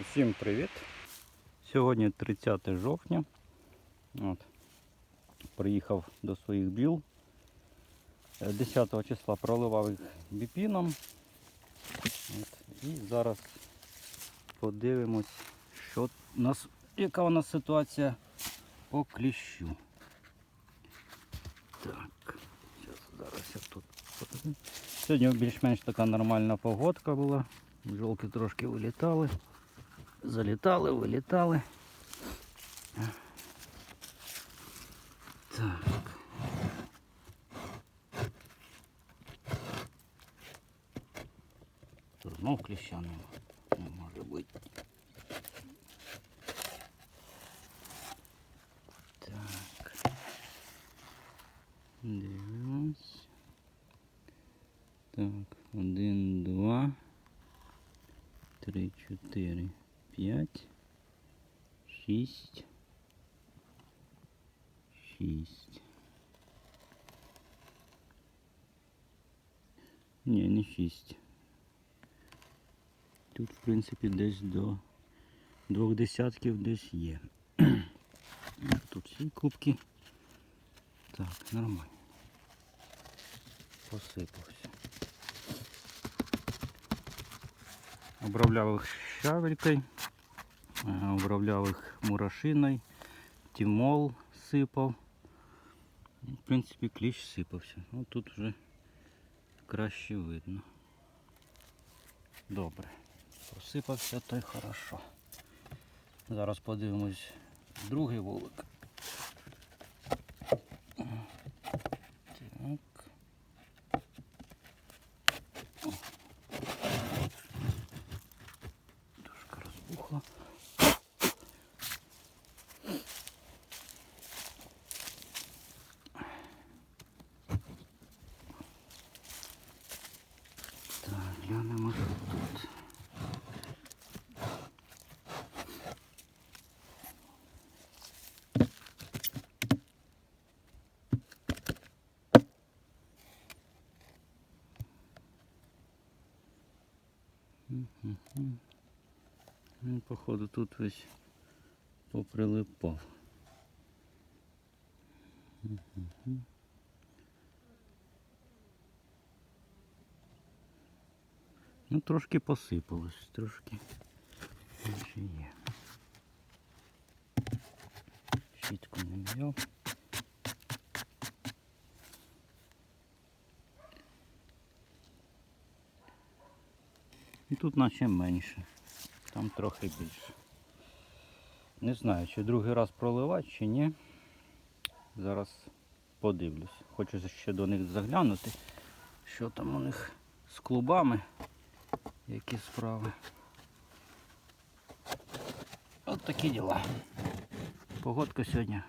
Всім привіт! Сьогодні 30 жовтня. От. Приїхав до своїх біл. 10 числа проливав їх біпіном. От. І зараз подивимось, що нас, яка у нас ситуація по кліщу. Так, зараз, зараз я тут. Сьогодні більш-менш така нормальна погодка була. Бджолки трошки вилітали. Залітали, вилітали. Так. Знов кліща. Не може бути. Так. Дивимось. Так, один, два, три, чотири, п'ять, шість, шість. Ні, не шість. Тут, в принципі, десь до двох десятків десь є. Тут всі кубки. Так, нормально. Посипався. Обробляв їх щавелькою, е, обробляв їх мурашиною, тімол сипав. І, В принципі, кліщ сипався. Ну тут вже краще видно. Добре. Посипався, то й хорошо. Зараз подивимось другий вулик. Так. Трошки розбухла. Так, глянемо що тут. Ну, походу тут весь поприлипав. Ну, трошки посипалось, трошки ще є. Щітку не взяв. І тут наче менше, там трохи більше. Не знаю, чи другий раз проливати, чи ні. Зараз подивлюсь. Хочу ще до них заглянути, що там у них з клубами, які справи. От такі діла. Погодка сьогодні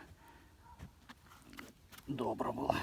добра була.